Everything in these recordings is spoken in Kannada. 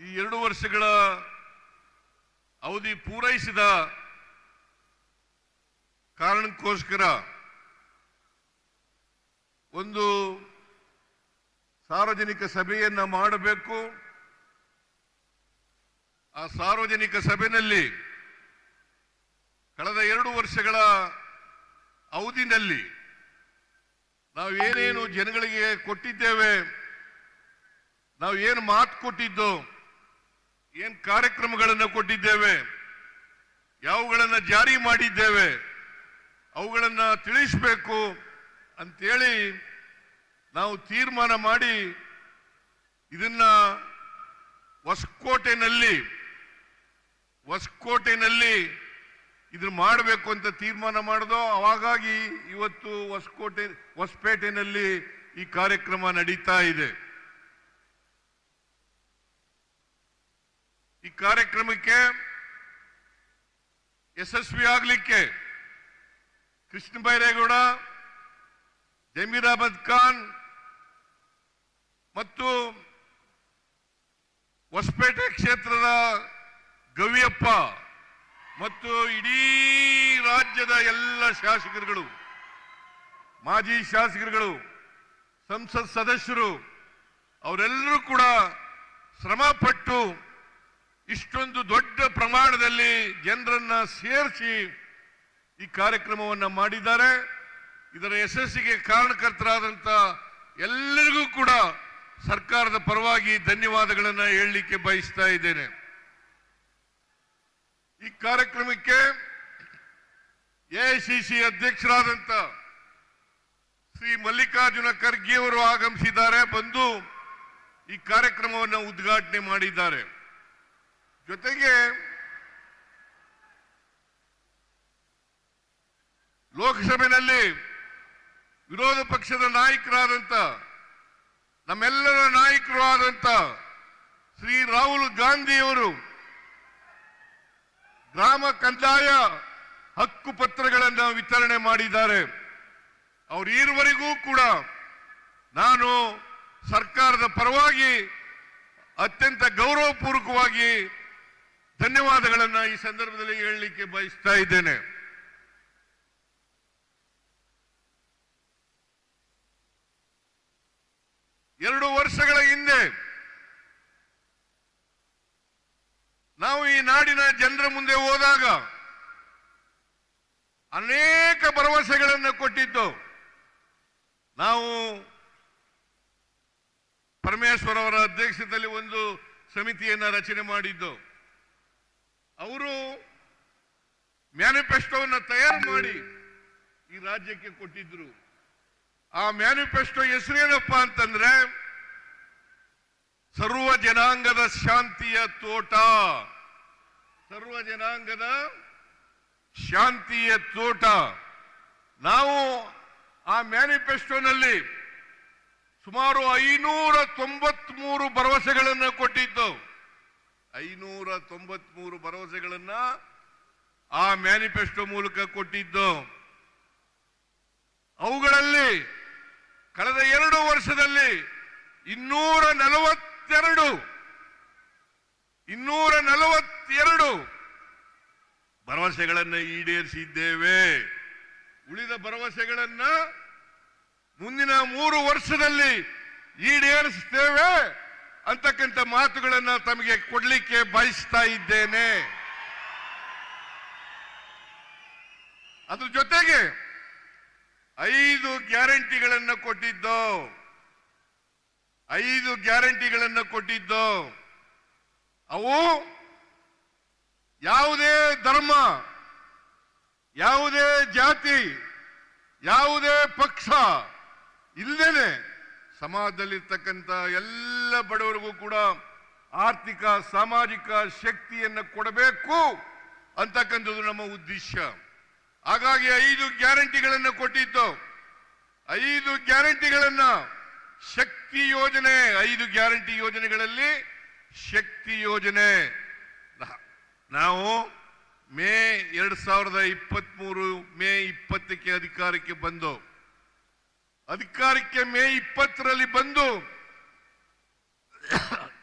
ಈ ಎರಡು ವರ್ಷಗಳ ಅವಧಿ ಪೂರೈಸಿದ ಕಾರಣಕ್ಕೋಸ್ಕರ ಒಂದು ಸಾರ್ವಜನಿಕ ಸಭೆಯನ್ನು ಮಾಡಬೇಕು. ಆ ಸಾರ್ವಜನಿಕ ಸಭೆಯಲ್ಲಿ ಕಳೆದ ಎರಡು ವರ್ಷಗಳ ಅವಧಿನಲ್ಲಿ ನಾವು ಏನೇನು ಜನಗಳಿಗೆ ಕೊಟ್ಟಿದ್ದೇವೆ ನಾವು ಏನು ಮಾತು ಕೊಟ್ಟಿದ್ದು ಏನ್ ಕಾರ್ಯಕ್ರಮಗಳನ್ನು ಕೊಟ್ಟಿದ್ದೇವೆ, ಯಾವುಗಳನ್ನು ಜಾರಿ ಮಾಡಿದ್ದೇವೆ, ಅವುಗಳನ್ನು ತಿಳಿಸಬೇಕು ಅಂತೇಳಿ ನಾವು ತೀರ್ಮಾನ ಮಾಡಿ ಇದನ್ನ ಹೊಸಕೋಟೆನಲ್ಲಿ ಹೊಸಕೋಟೆನಲ್ಲಿ ಇದನ್ನ ಮಾಡಬೇಕು ಅಂತ ತೀರ್ಮಾನ ಮಾಡಿದೋ, ಅವಾಗಾಗಿ ಇವತ್ತು ಹೊಸಕೋಟೆ, ಹೊಸಪೇಟೆನಲ್ಲಿ ಈ ಕಾರ್ಯಕ್ರಮ ನಡೀತಾ ಇದೆ. ಈ ಕಾರ್ಯಕ್ರಮಕ್ಕೆ ಯಶಸ್ವಿ ಆಗಲಿಕ್ಕೆ ಕೃಷ್ಣ ಬೈರೇಗೌಡ, ಜಮೀರ್ ಅಹಮದ್ ಖಾನ್ ಮತ್ತು ಹೊಸಪೇಟೆ ಕ್ಷೇತ್ರದ ಗವಿಯಪ್ಪ ಮತ್ತು ಇಡೀ ರಾಜ್ಯದ ಎಲ್ಲ ಶಾಸಕರುಗಳು, ಮಾಜಿ ಶಾಸಕರುಗಳು, ಸಂಸತ್ ಸದಸ್ಯರು, ಅವರೆಲ್ಲರೂ ಕೂಡ ಶ್ರಮ ಪಟ್ಟು ಇಷ್ಟೊಂದು ದೊಡ್ಡ ಪ್ರಮಾಣದಲ್ಲಿ ಜನರನ್ನ ಸೇರಿಸಿ ಈ ಕಾರ್ಯಕ್ರಮವನ್ನು ಮಾಡಿದ್ದಾರೆ. ಇದರ ಯಶಸ್ಸಿಗೆ ಕಾರಣಕರ್ತರಾದಂತ ಎಲ್ಲರಿಗೂ ಕೂಡ ಸರ್ಕಾರದ ಪರವಾಗಿ ಧನ್ಯವಾದಗಳನ್ನು ಹೇಳಲಿಕ್ಕೆ ಬಯಸ್ತಾ ಇದ್ದೇನೆ. ಈ ಕಾರ್ಯಕ್ರಮಕ್ಕೆ ಎಐಸಿಸಿ ಅಧ್ಯಕ್ಷರಾದಂತ ಶ್ರೀ ಮಲ್ಲಿಕಾರ್ಜುನ ಖರ್ಗೆ ಅವರು ಆಗಮಿಸಿದ್ದಾರೆ. ಬಂದು ಈ ಕಾರ್ಯಕ್ರಮವನ್ನು ಉದ್ಘಾಟನೆ ಮಾಡಿದ್ದಾರೆ. ಜೊತೆಗೆ ಲೋಕಸಭೆಯಲ್ಲಿ ವಿರೋಧ ಪಕ್ಷದ ನಾಯಕರಾದಂತ ನಮ್ಮೆಲ್ಲರ ನಾಯಕರು ಆದಂಥ ಶ್ರೀ ರಾಹುಲ್ ಗಾಂಧಿಯವರು ಗ್ರಾಮ ಕಂದಾಯ ಹಕ್ಕು ಪತ್ರಗಳನ್ನು ವಿತರಣೆ ಮಾಡಿದ್ದಾರೆ. ಅವರು ಈವರೆಗೂ ಕೂಡ ನಾನು ಸರ್ಕಾರದ ಪರವಾಗಿ ಅತ್ಯಂತ ಗೌರವಪೂರ್ವಕವಾಗಿ ಧನ್ಯವಾದಗಳನ್ನು ಈ ಸಂದರ್ಭದಲ್ಲಿ ಹೇಳಲಿಕ್ಕೆ ಬಯಸ್ತಾ ಇದ್ದೇನೆ. ಎರಡು ವರ್ಷಗಳ ಹಿಂದೆ ನಾವು ಈ ನಾಡಿನ ಜನರ ಮುಂದೆ ಹೋದಾಗ ಅನೇಕ ಭರವಸೆಗಳನ್ನು ಕೊಟ್ಟಿದ್ದು. ನಾವು ಪರಮೇಶ್ವರ ಅವರ ಅಧ್ಯಕ್ಷತೆಯಲ್ಲಿ ಒಂದು ಸಮಿತಿಯನ್ನು ರಚನೆ ಮಾಡಿದ್ದು. ಅವರು ಮ್ಯಾನಿಫೆಸ್ಟೋವನ್ನು ತಯಾರು ಮಾಡಿ ಈ ರಾಜ್ಯಕ್ಕೆ ಕೊಟ್ಟಿದ್ರು. ಆ ಮ್ಯಾನಿಫೆಸ್ಟೋ ಹೆಸರೇನಪ್ಪ ಅಂತಂದ್ರೆ, ಸರ್ವ ಜನಾಂಗದ ಶಾಂತಿಯ ತೋಟ. ಸರ್ವ ಜನಾಂಗದ ಶಾಂತಿಯ ತೋಟ. ನಾವು ಆ ಮ್ಯಾನಿಫೆಸ್ಟೋನಲ್ಲಿ ಸುಮಾರು ಐನೂರ ತೊಂಬತ್ಮೂರು ಭರವಸೆಗಳನ್ನು ಕೊಟ್ಟಿದ್ದು ಐನೂರ ತೊಂಬತ್ಮೂರು ಭರವಸೆಗಳನ್ನ ಆ ಮ್ಯಾನಿಫೆಸ್ಟೋ ಮೂಲಕ ಕೊಟ್ಟಿದ್ದು. ಅವುಗಳಲ್ಲಿ ಕಳೆದ ಎರಡು ವರ್ಷದಲ್ಲಿ ಇನ್ನೂರ ನಲವತ್ತೆರಡು ಇನ್ನೂರ ನಲವತ್ತೆರಡು ಭರವಸೆಗಳನ್ನು ಈಡೇರಿಸಿದ್ದೇವೆ. ಉಳಿದ ಭರವಸೆಗಳನ್ನ ಮುಂದಿನ ಮೂರು ವರ್ಷದಲ್ಲಿ ಈಡೇರಿಸ್ತೇವೆ. ಅಂತಕ್ಕಂಥ ಮಾತುಗಳನ್ನು ತಮಗೆ ಕೊಡ್ಲಿಕ್ಕೆ ಬಯಸ್ತಾ ಇದ್ದೇನೆ. ಅದ್ರ ಜೊತೆಗೆ ಐದು ಗ್ಯಾರಂಟಿಗಳನ್ನು ಕೊಟ್ಟಿದ್ದು. ಐದು ಗ್ಯಾರಂಟಿಗಳನ್ನು ಕೊಟ್ಟಿದ್ದು. ಅವು ಯಾವುದೇ ಧರ್ಮ, ಯಾವುದೇ ಜಾತಿ, ಯಾವುದೇ ಪಕ್ಷ ಇಲ್ಲದೇನೆ ಸಮಾಜದಲ್ಲಿರ್ತಕ್ಕಂಥ ಎಲ್ಲ ಬಡವರಿಗೂ ಕೂಡ ಆರ್ಥಿಕ, ಸಾಮಾಜಿಕ ಶಕ್ತಿಯನ್ನು ಕೊಡಬೇಕು ಅಂತಕ್ಕಂಥದ್ದು ನಮ್ಮ ಉದ್ದೇಶ. ಹಾಗಾಗಿ ಐದು ಗ್ಯಾರಂಟಿಗಳನ್ನು ಕೊಟ್ಟಿತ್ತು. ಐದು ಗ್ಯಾರಂಟಿಗಳನ್ನ ಶಕ್ತಿ ಯೋಜನೆ, ಐದು ಗ್ಯಾರಂಟಿ ಯೋಜನೆಗಳಲ್ಲಿ ಶಕ್ತಿ ಯೋಜನೆ. ನಾವು ಮೇ ಎರಡ್ ಸಾವಿರದ ಇಪ್ಪತ್ಮೂರು ಮೇ ಇಪ್ಪತ್ತಕ್ಕೆ ಅಧಿಕಾರಕ್ಕೆ ಬಂದು ಅಧಿಕಾರಕ್ಕೆ ಮೇ ಇಪ್ಪತ್ತರಲ್ಲಿ ಬಂದು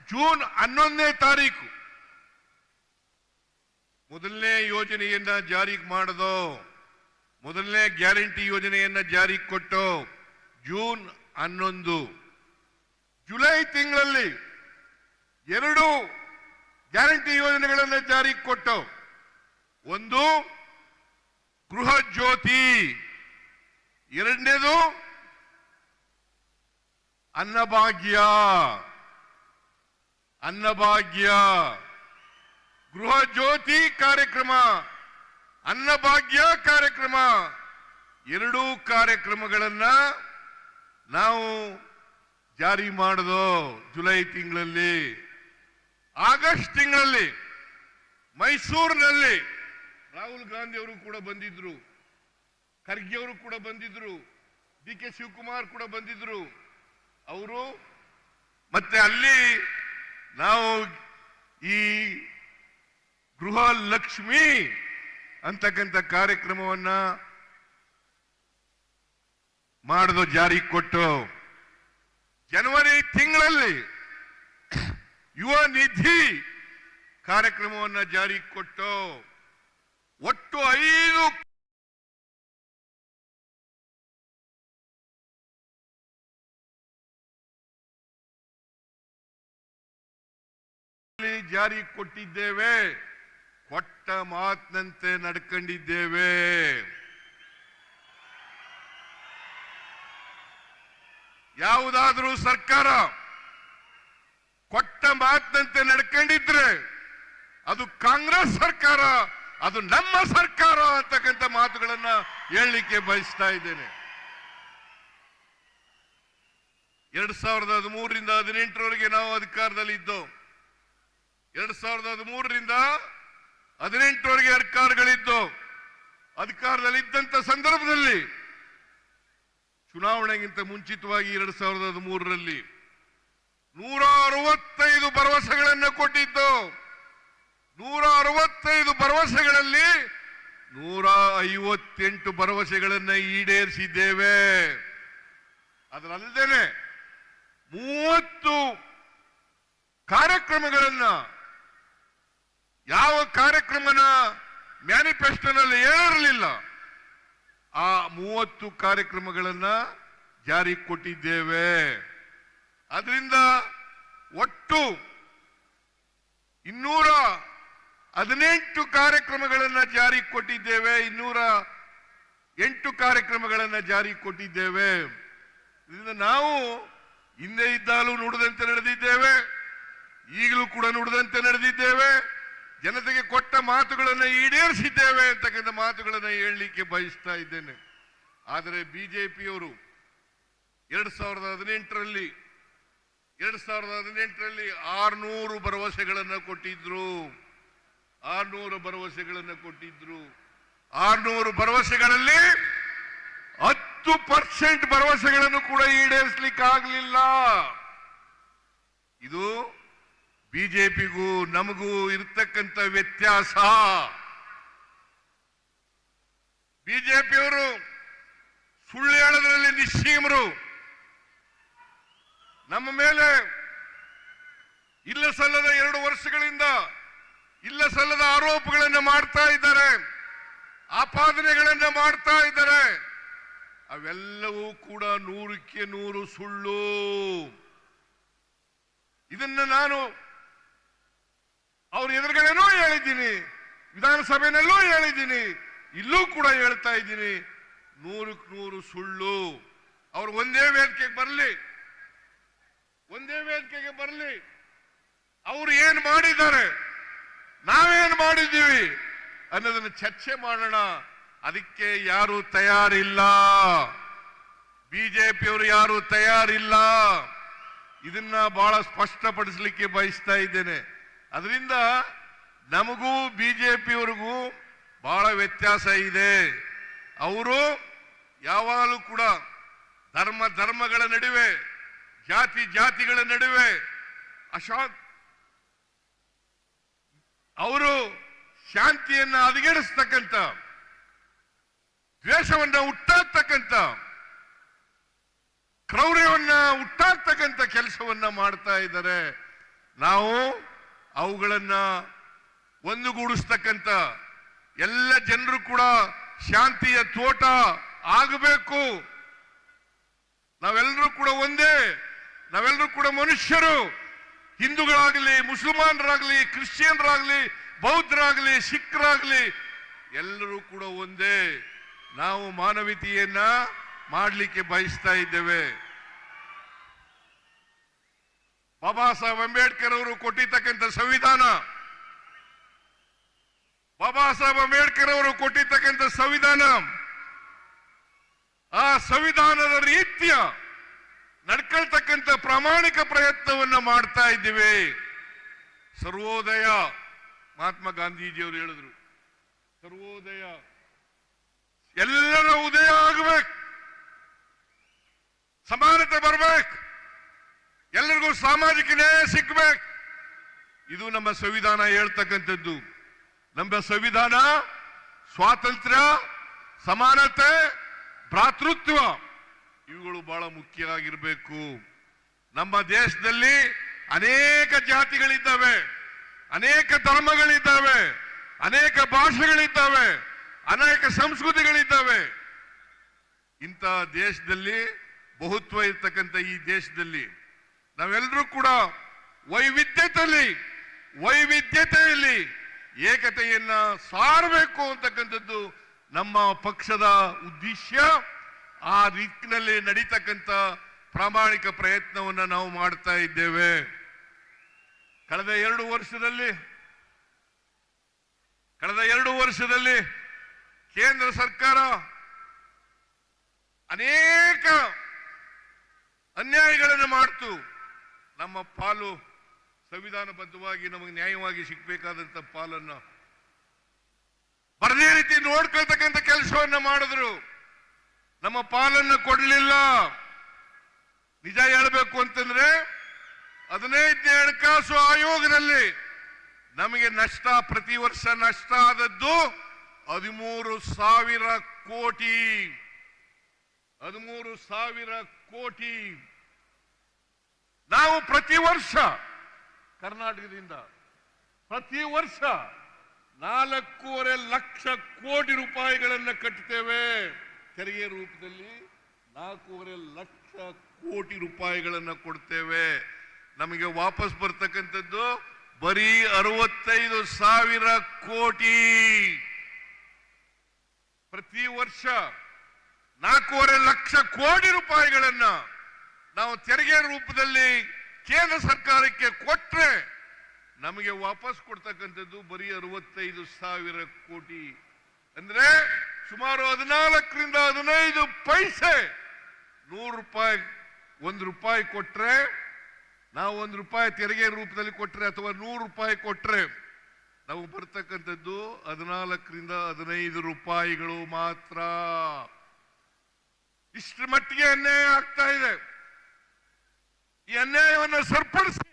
ಜೂನ್ ಹನ್ನೊಂದನೇ ತಾರೀಕು ಮೊದಲನೇ ಯೋಜನೆಯನ್ನ ಜಾರಿಗೆ ಮಾಡದೋ, ಮೊದಲನೇ ಗ್ಯಾರಂಟಿ ಯೋಜನೆಯನ್ನ ಜಾರಿಗೆ ಕೊಟ್ಟು ಜೂನ್ ಹನ್ನೊಂದು. ಜುಲೈ ತಿಂಗಳಲ್ಲಿ ಎರಡು ಗ್ಯಾರಂಟಿ ಯೋಜನೆಗಳನ್ನು ಜಾರಿಗೆ ಕೊಟ್ಟು, ಒಂದು ಗೃಹ ಜ್ಯೋತಿ, ಎರಡನೇದು ಅನ್ನಭಾಗ್ಯ. ಅನ್ನಭಾಗ್ಯ. ಗೃಹ ಜ್ಯೋತಿ ಕಾರ್ಯಕ್ರಮ. ಅನ್ನಭಾಗ್ಯ ಕಾರ್ಯಕ್ರಮ. ಎರಡೂ ಕಾರ್ಯಕ್ರಮಗಳನ್ನ ನಾವು ಜಾರಿ ಮಾಡೋ ಜುಲೈ ತಿಂಗಳಲ್ಲಿ. ಆಗಸ್ಟ್ ತಿಂಗಳಲ್ಲಿ. ಮೈಸೂರಿನಲ್ಲಿ. ರಾಹುಲ್ ಗಾಂಧಿ ಅವರು ಕೂಡ ಬಂದಿದ್ರು. ಖರ್ಗೆ ಅವರು ಕೂಡ ಬಂದಿದ್ರು. ಡಿ ಕೆ ಶಿವಕುಮಾರ್ ಕೂಡ ಬಂದಿದ್ರು. ಅವರು ಮತ್ತೆ ಅಲ್ಲಿ ನಾವು ಈ ಗೃಹ ಲಕ್ಷ್ಮಿ ಅಂತಕ್ಕಂಥ ಕಾರ್ಯಕ್ರಮವನ್ನ ಮಾಡೋದು ಜಾರಿ ಕೊಟ್ಟು ಜನವರಿ ತಿಂಗಳಲ್ಲಿ ಯುವ ನಿಧಿ ಕಾರ್ಯಕ್ರಮವನ್ನ ಜಾರಿ ಕೊಟ್ಟು ಒಟ್ಟು ಐದು ಜಾರಿ ಕೊಟ್ಟಿದ್ದೇವೆ. ಕೊಟ್ಟ ಮಾತಿನಂತೆ ನಡ್ಕೊಂಡಿದ್ದೇವೆ. ಯಾವುದಾದ್ರೂ ಸರ್ಕಾರ ಕೊಟ್ಟ ಮಾತಿನಂತೆ ನಡ್ಕೊಂಡಿದ್ರೆ ಅದು ಕಾಂಗ್ರೆಸ್ ಸರ್ಕಾರ, ಅದು ನಮ್ಮ ಸರ್ಕಾರ ಅಂತಕ್ಕಂಥ ಮಾತುಗಳನ್ನ ಹೇಳಲಿಕ್ಕೆ ಬಯಸ್ತಾ ಇದ್ದೇನೆ. ಎರಡ್ ಸಾವಿರದ ಹದಿಮೂರರಿಂದ ಹದಿನೆಂಟರವರೆಗೆ ನಾವು ಅಧಿಕಾರದಲ್ಲಿ ಇದ್ದೋ ಎರಡ್ ಸಾವಿರದ ಹದಿಮೂರರಿಂದ ಹದಿನೆಂಟರವರೆಗೆ ಅಧಿಕಾರಗಳಿದ್ದು ಅಧಿಕಾರದಲ್ಲಿ ಇದ್ದಂತ ಸಂದರ್ಭದಲ್ಲಿ ಚುನಾವಣೆಗಿಂತ ಮುಂಚಿತವಾಗಿ ಎರಡ್ ಸಾವಿರದ ಹದಿಮೂರರಲ್ಲಿ ನೂರ ಅರವತ್ತೈದು ಭರವಸೆಗಳನ್ನು ಕೊಟ್ಟಿದ್ದು. ನೂರ ಅರವತ್ತೈದು ಭರವಸೆಗಳಲ್ಲಿ ನೂರ ಐವತ್ತೆಂಟು ಭರವಸೆಗಳನ್ನು ಈಡೇರಿಸಿದ್ದೇವೆ. ಅದರಲ್ಲದೇನೆ ಮೂವತ್ತು ಕಾರ್ಯಕ್ರಮಗಳನ್ನ ಯಾವ ಕಾರ್ಯಕ್ರಮನ ಮ್ಯಾನಿಫೆಸ್ಟೋನಲ್ಲಿ ಏನಿರಲಿಲ್ಲ, ಆ ಮೂವತ್ತು ಕಾರ್ಯಕ್ರಮಗಳನ್ನ ಜಾರಿ ಕೊಟ್ಟಿದ್ದೇವೆ. ಅದರಿಂದ ಒಟ್ಟು ಇನ್ನೂರ ಹದಿನೆಂಟು ಕಾರ್ಯಕ್ರಮಗಳನ್ನು ಜಾರಿ ಕೊಟ್ಟಿದ್ದೇವೆ. ಇನ್ನೂರ ಎಂಟು ಕಾರ್ಯಕ್ರಮಗಳನ್ನು ಜಾರಿ ಕೊಟ್ಟಿದ್ದೇವೆ. ಇದರಿಂದ ನಾವು ಹಿಂದೆ ಇದ್ದಾಗಲೂ ನುಡಿದಂತೆ ನಡೆದಿದ್ದೇವೆ, ಈಗಲೂ ಕೂಡ ನುಡಿದಂತೆ ನಡೆದಿದ್ದೇವೆ. ಜನತೆಗೆ ಕೊಟ್ಟ ಮಾತುಗಳನ್ನು ಈಡೇರಿಸಿದ್ದೇವೆ ಅಂತಕ್ಕಂಥ ಮಾತುಗಳನ್ನು ಹೇಳಲಿಕ್ಕೆ ಬಯಸ್ತಾ ಇದ್ದೇನೆ. ಆದರೆ ಬಿಜೆಪಿಯವರು ಎರಡು ಸಾವಿರದ ಹದಿನೆಂಟರಲ್ಲಿ, ಎರಡ್ ಸಾವಿರದ ಹದಿನೆಂಟರಲ್ಲಿ ಆರ್ನೂರು ಭರವಸೆಗಳನ್ನು ಕೊಟ್ಟಿದ್ರು. ಆರ್ನೂರು ಭರವಸೆಗಳನ್ನು ಕೊಟ್ಟಿದ್ರು. ಆರ್ನೂರು ಭರವಸೆಗಳಲ್ಲಿ ಹತ್ತು ಪರ್ಸೆಂಟ್ ಭರವಸೆಗಳನ್ನು ಕೂಡ ಈಡೇರಿಸಲಿಕ್ಕೆ ಆಗಲಿಲ್ಲ ಇದು ಬಿಜೆಪಿಗೂ ನಮಗೂ ಇರ್ತಕ್ಕಂಥ ವ್ಯತ್ಯಾಸ. ಬಿಜೆಪಿಯವರು ಸುಳ್ಳು ಹೇಳೋದ್ರಲ್ಲಿ ನಿಶ್ಚೀಮರು ನಮ್ಮ ಮೇಲೆ ಇಲ್ಲ ಸಲ್ಲದ ಎರಡು ವರ್ಷಗಳಿಂದ ಇಲ್ಲ ಸಲ್ಲದ ಆರೋಪಗಳನ್ನು ಮಾಡ್ತಾ ಇದ್ದಾರೆ, ಆಪಾದನೆಗಳನ್ನು ಮಾಡ್ತಾ ಇದ್ದಾರೆ. ಅವೆಲ್ಲವೂ ಕೂಡ ನೂರಕ್ಕೆ ನೂರು ಸುಳ್ಳು. ಇದನ್ನ ನಾನು ಅವ್ರ ಎದುರುಗಡೆನೂ ಹೇಳಿದ್ದೀನಿ. ವಿಧಾನಸಭೆನಲ್ಲೂ ಹೇಳಿದ್ದೀನಿ. ಇಲ್ಲೂ ಕೂಡ ಹೇಳ್ತಾ ಇದ್ದೀನಿ. ನೂರಕ್ಕೆ ನೂರು ಸುಳ್ಳು. ಅವ್ರು ಒಂದೇ ವೇದಿಕೆಗೆ ಬರಲಿ. ಒಂದೇ ವೇದಿಕೆಗೆ ಬರಲಿ. ಅವ್ರು ಏನ್ ಮಾಡಿದ್ದಾರೆ? ನಾವೇನ್ ಮಾಡಿದ್ದೀವಿ? ಅನ್ನೋದನ್ನ ಚರ್ಚೆ ಮಾಡೋಣ. ಅದಕ್ಕೆ ಯಾರು ತಯಾರಿಲ್ಲ. ಬಿಜೆಪಿಯವರು ಯಾರು ತಯಾರಿಲ್ಲ. ಇದನ್ನ ಬಹಳ ಸ್ಪಷ್ಟಪಡಿಸಲಿಕ್ಕೆ ಬಯಸ್ತಾ ಇದ್ದೇನೆ. ಅದರಿಂದ ನಮಗೂ ಬಿಜೆಪಿಯವರಿಗೂ ಬಹಳ ವ್ಯತ್ಯಾಸ ಇದೆ. ಅವರು ಯಾವಾಗಲೂ ಕೂಡ ಧರ್ಮ ಧರ್ಮಗಳ ನಡುವೆ, ಜಾತಿ ಜಾತಿಗಳ ನಡುವೆ ಅಶಾ ಅವರು ಶಾಂತಿಯನ್ನ ಹದಗೆಡಿಸ್ತಕ್ಕಂಥ, ದ್ವೇಷವನ್ನ ಹುಟ್ಟಾಕ್ತಕ್ಕಂಥ, ಕ್ರೌರ್ಯವನ್ನ ಹುಟ್ಟಾಕ್ತಕ್ಕಂಥ ಕೆಲಸವನ್ನ ಮಾಡ್ತಾ ಇದ್ದಾರೆ. ನಾವು ಅವುಗಳನ್ನ ಒಂದುಗೂಡಿಸ್ತಕ್ಕಂಥ ಎಲ್ಲ ಜನರು ಕೂಡ ಶಾಂತಿಯ ತೋಟ ಆಗಬೇಕು. ನಾವೆಲ್ಲರೂ ಕೂಡ ಒಂದೇ, ನಾವೆಲ್ಲರೂ ಕೂಡ ಮನುಷ್ಯರು. ಹಿಂದೂಗಳಾಗಲಿ, ಮುಸಲ್ಮಾನರಾಗಲಿ, ಕ್ರಿಶ್ಚಿಯನ್ರಾಗಲಿ, ಬೌದ್ಧರಾಗಲಿ ಸಿಖ್ರಾಗಲಿ ಎಲ್ಲರೂ ಕೂಡ ಒಂದೇ. ನಾವು ಮಾನವೀಯತೆಯನ್ನ ಮಾಡಲಿಕ್ಕೆ ಬಯಸ್ತಾ ಇದ್ದೇವೆ. ಬಾಬಾ ಸಾಹೇಬ್ ಅಂಬೇಡ್ಕರ್ ಅವರು ಕೊಟ್ಟಿರ್ತಕ್ಕಂಥ ಸಂವಿಧಾನ. ಬಾಬಾ ಸಾಹೇಬ್ ಅಂಬೇಡ್ಕರ್ ಅವರು ಕೊಟ್ಟಿರ್ತಕ್ಕಂಥ ಸಂವಿಧಾನ. ಆ ಸಂವಿಧಾನದ ರೀತಿಯ ನಡ್ಕೊಳ್ತಕ್ಕಂಥ ಪ್ರಾಮಾಣಿಕ ಪ್ರಯತ್ನವನ್ನ ಮಾಡ್ತಾ ಇದ್ದೀವಿ. ಸರ್ವೋದಯ ಮಹಾತ್ಮ ಗಾಂಧೀಜಿಯವರು ಹೇಳಿದ್ರು. ಸರ್ವೋದಯ. ಎಲ್ಲರ ಉದಯ ಆಗಬೇಕು. ಸಮಾನತೆ ಬರ್ಬೇಕು. ಎಲ್ಲರಿಗೂ ಸಾಮಾಜಿಕ ನ್ಯಾಯ ಸಿಗ್ಬೇಕು. ಇದು ನಮ್ಮ ಸಂವಿಧಾನ ಹೇಳ್ತಕ್ಕಂಥದ್ದು. ನಮ್ಮ ಸಂವಿಧಾನ ಸ್ವಾತಂತ್ರ್ಯ, ಸಮಾನತೆ, ಭ್ರಾತೃತ್ವ, ಇವುಗಳು ಬಹಳ ಮುಖ್ಯ ಆಗಿರಬೇಕು. ನಮ್ಮ ದೇಶದಲ್ಲಿ ಅನೇಕ ಜಾತಿಗಳಿದ್ದಾವೆ, ಅನೇಕ ಧರ್ಮಗಳಿದ್ದಾವೆ, ಅನೇಕ ಭಾಷೆಗಳಿದ್ದಾವೆ, ಅನೇಕ ಸಂಸ್ಕೃತಿಗಳಿದ್ದಾವೆ. ಇಂಥ ದೇಶದಲ್ಲಿ ಬಹುತ್ವ ಇರ್ತಕ್ಕಂಥ ಈ ದೇಶದಲ್ಲಿ ನಾವೆಲ್ಲರೂ ಕೂಡ ವೈವಿಧ್ಯತೆಯಲ್ಲಿ ವೈವಿಧ್ಯತೆಯಲ್ಲಿ ಏಕತೆಯನ್ನ ಸಾರಬೇಕು ಅಂತಕ್ಕಂಥದ್ದು ನಮ್ಮ ಪಕ್ಷದ ಉದ್ದೇಶ. ಆ ರೀತಿನಲ್ಲಿ ನಡೀತಕ್ಕಂಥ ಪ್ರಾಮಾಣಿಕ ಪ್ರಯತ್ನವನ್ನು ನಾವು ಮಾಡ್ತಾ ಇದ್ದೇವೆ. ಕಳೆದ ಎರಡು ವರ್ಷದಲ್ಲಿ, ಕಳೆದ ಎರಡು ವರ್ಷದಲ್ಲಿ ಕೇಂದ್ರ ಸರ್ಕಾರ ಅನೇಕ ಅನ್ಯಾಯಗಳನ್ನು ಮಾಡ್ತು. ನಮ್ಮ ಪಾಲು ಸಂವಿಧಾನಬದ್ಧವಾಗಿ ನಮಗೆ ನ್ಯಾಯವಾಗಿ ಸಿಗ್ಬೇಕಾದಂತ ಪಾಲನ್ನು ಬರದೇ ರೀತಿ ನೋಡ್ಕೊಳ್ತಕ್ಕಂಥ ಕೆಲಸವನ್ನು ಮಾಡಿದ್ರು. ನಮ್ಮ ಪಾಲನ್ನು ಕೊಡಲಿಲ್ಲ. ನಿಜ ಹೇಳಬೇಕು ಅಂತಂದ್ರೆ ಹದಿನೈದನೇ ಹಣಕಾಸು ಆಯೋಗದಲ್ಲಿ ನಮಗೆ ನಷ್ಟ, ಪ್ರತಿ ವರ್ಷ ನಷ್ಟ ಆದದ್ದು ಹದಿಮೂರು ಸಾವಿರ ಕೋಟಿ. ಹದಿಮೂರು ಸಾವಿರ ಕೋಟಿ. ನಾವು ಪ್ರತಿ ವರ್ಷ ಕರ್ನಾಟಕದಿಂದ ಪ್ರತಿ ವರ್ಷ ನಾಲ್ಕೂವರೆ ಲಕ್ಷ ಕೋಟಿ ರೂಪಾಯಿಗಳನ್ನು ಕಟ್ಟುತ್ತೇವೆ ತೆರಿಗೆ ರೂಪದಲ್ಲಿ ನಾಲ್ಕೂವರೆ ಲಕ್ಷ ಕೋಟಿ ರೂಪಾಯಿಗಳನ್ನು ಕೊಡ್ತೇವೆ. ನಮಗೆ ವಾಪಸ್ ಬರ್ತಕ್ಕಂಥದ್ದು ಬರೀ ಅರವತ್ತೈದು ಸಾವಿರ ಕೋಟಿ. ಪ್ರತಿ ವರ್ಷ ನಾಲ್ಕೂವರೆ ಲಕ್ಷ ಕೋಟಿ ರೂಪಾಯಿಗಳನ್ನ ನಾವು ತೆರಿಗೆ ರೂಪದಲ್ಲಿ ಕೇಂದ್ರ ಸರ್ಕಾರಕ್ಕೆ ಕೊಟ್ರೆ ನಮಗೆ ವಾಪಸ್ ಕೊಡ್ತಕ್ಕಂಥದ್ದು ಬರೀ ಅರವತ್ತೈದು ಸಾವಿರ ಕೋಟಿ. ಅಂದ್ರೆ ಸುಮಾರು ಹದಿನಾಲ್ಕರಿಂದ ಹದಿನೈದು ಪೈಸೆ ನೂರು ರೂಪಾಯಿ, ಒಂದು ರೂಪಾಯಿ ಕೊಟ್ರೆ, ನಾವು ಒಂದು ರೂಪಾಯಿ ತೆರಿಗೆ ರೂಪದಲ್ಲಿ ಕೊಟ್ರೆ ಅಥವಾ ನೂರು ರೂಪಾಯಿ ಕೊಟ್ರೆ ನಾವು ಬರ್ತಕ್ಕಂಥದ್ದು ಹದಿನಾಲ್ಕರಿಂದ ಹದಿನೈದು ರೂಪಾಯಿಗಳು ಮಾತ್ರ. ಇಷ್ಟರ ಮಟ್ಟಿಗೆ ಅನ್ಯಾಯ ಆಗ್ತಾ ಇದೆ. ಈ ಅನ್ಯಾಯವನ್ನು ಸರಿಪಡಿಸಿ,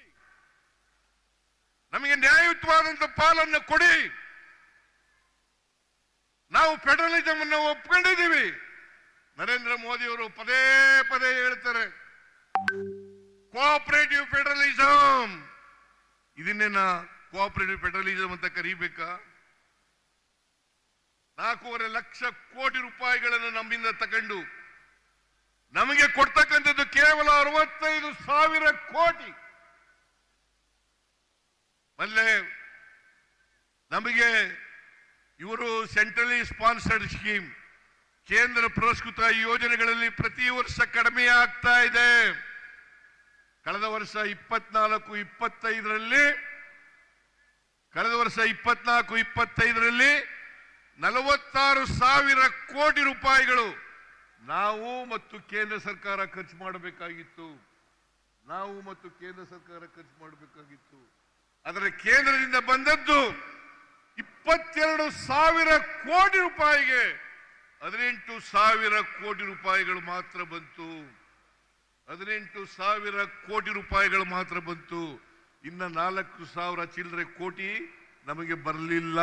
ನಮಗೆ ನ್ಯಾಯಯುತವಾದಂತ ಪಾಲನ್ನು ಕೊಡಿ. ನಾವು ಫೆಡರಲಿಸಮ್ ಅನ್ನು ಒಪ್ಕೊಂಡಿದ್ದೀವಿ. ನರೇಂದ್ರ ಮೋದಿ ಅವರು ಪದೇ ಪದೇ ಹೇಳ್ತಾರೆ ಕೋಆಪರೇಟಿವ್ ಫೆಡರಲಿಸಮ್ ಇದನ್ನೇನ ಕೋಆಪರೇಟಿವ್ ಫೆಡರಲಿಸಮ್ ಅಂತ ಕರೀಬೇಕಾ? ನಾಲ್ಕೂವರೆ ಲಕ್ಷ ಕೋಟಿ ರೂಪಾಯಿಗಳನ್ನು ನಮ್ಮಿಂದ ತಗೊಂಡು ನಮಗೆ ಕೊಡ್ತಕ್ಕಂಥದ್ದು ಕೇವಲ ಅರವತ್ತೈದು ಸಾವಿರ ಕೋಟಿ. ಮೊದಲೇ ನಮಗೆ ಇವರು ಸೆಂಟ್ರಲಿ ಸ್ಪಾನ್ಸರ್ಡ್ ಸ್ಕೀಮ್, ಕೇಂದ್ರ ಪುರಸ್ಕೃತ ಯೋಜನೆಗಳಲ್ಲಿ ಪ್ರತಿ ವರ್ಷ ಕಡಿಮೆ ಆಗ್ತಾ ಇದೆ. ಕಳೆದ ವರ್ಷ ಇಪ್ಪತ್ನಾಲ್ಕು, ಇಪ್ಪತ್ತೈದರಲ್ಲಿ, ಕಳೆದ ವರ್ಷ ಇಪ್ಪತ್ನಾಲ್ಕು, ಇಪ್ಪತ್ತೈದರಲ್ಲಿ ನಲವತ್ತಾರು ಸಾವಿರ ಕೋಟಿ ರೂಪಾಯಿಗಳು ನಾವು ಮತ್ತು ಕೇಂದ್ರ ಸರ್ಕಾರ ಖರ್ಚು ಮಾಡಬೇಕಾಗಿತ್ತು. ನಾವು ಮತ್ತು ಕೇಂದ್ರ ಸರ್ಕಾರ ಖರ್ಚು ಮಾಡಬೇಕಾಗಿತ್ತು. ಆದರೆ ಕೇಂದ್ರದಿಂದ ಬಂದದ್ದು ಇಪ್ಪತ್ತೆರಡು ಸಾವಿರ ಕೋಟಿ ರೂಪಾಯಿಗೆ. ಹದಿನೆಂಟು ಸಾವಿರ ಕೋಟಿ ರೂಪಾಯಿಗಳು ಮಾತ್ರ ಬಂತು. ಹದಿನೆಂಟು ಸಾವಿರ ಕೋಟಿ ರೂಪಾಯಿಗಳು ಮಾತ್ರ ಬಂತು. ಇನ್ನ ನಾಲ್ಕು ಸಾವಿರ ಚಿಲ್ಲರೆ ಕೋಟಿ ನಮಗೆ ಬರಲಿಲ್ಲ.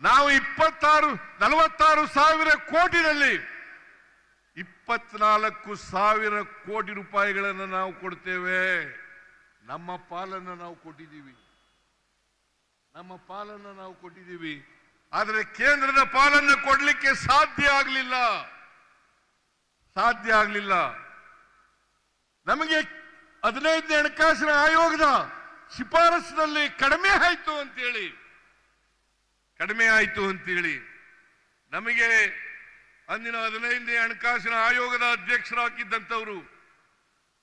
ನಾವು ಇಪ್ಪತ್ತಾರು, ನಲವತ್ತಾರು ಸಾವಿರ ಕೋಟಿನಲ್ಲಿ ಇಪ್ಪತ್ನಾಲ್ಕು ಸಾವಿರ ಕೋಟಿ ರೂಪಾಯಿಗಳನ್ನು ನಾವು ಕೊಡ್ತೇವೆ. ನಮ್ಮ ಪಾಲನ್ನು ನಾವು ಕೊಟ್ಟಿದ್ದೀವಿ. ನಮ್ಮ ಪಾಲನ್ನು ನಾವು ಕೊಟ್ಟಿದ್ದೀವಿ. ಆದರೆ ಕೇಂದ್ರದ ಪಾಲನ್ನು ಕೊಡಲಿಕ್ಕೆ ಸಾಧ್ಯ ಆಗಲಿಲ್ಲ. ಸಾಧ್ಯ ಆಗಲಿಲ್ಲ. ನಮಗೆ ಹದಿನೈದನೇ ಹಣಕಾಸಿನ ಆಯೋಗದ ಶಿಫಾರಸಿನಲ್ಲಿ ಕಡಿಮೆ ಆಯಿತು ಅಂತೇಳಿ. ಕಡಿಮೆ ಆಯಿತು ಅಂತೇಳಿ. ನಮಗೆ ಅಂದಿನ ಹದಿನೈದನೇ ಹಣಕಾಸಿನ ಆಯೋಗದ ಅಧ್ಯಕ್ಷರಾಗಿದ್ದಂಥವರು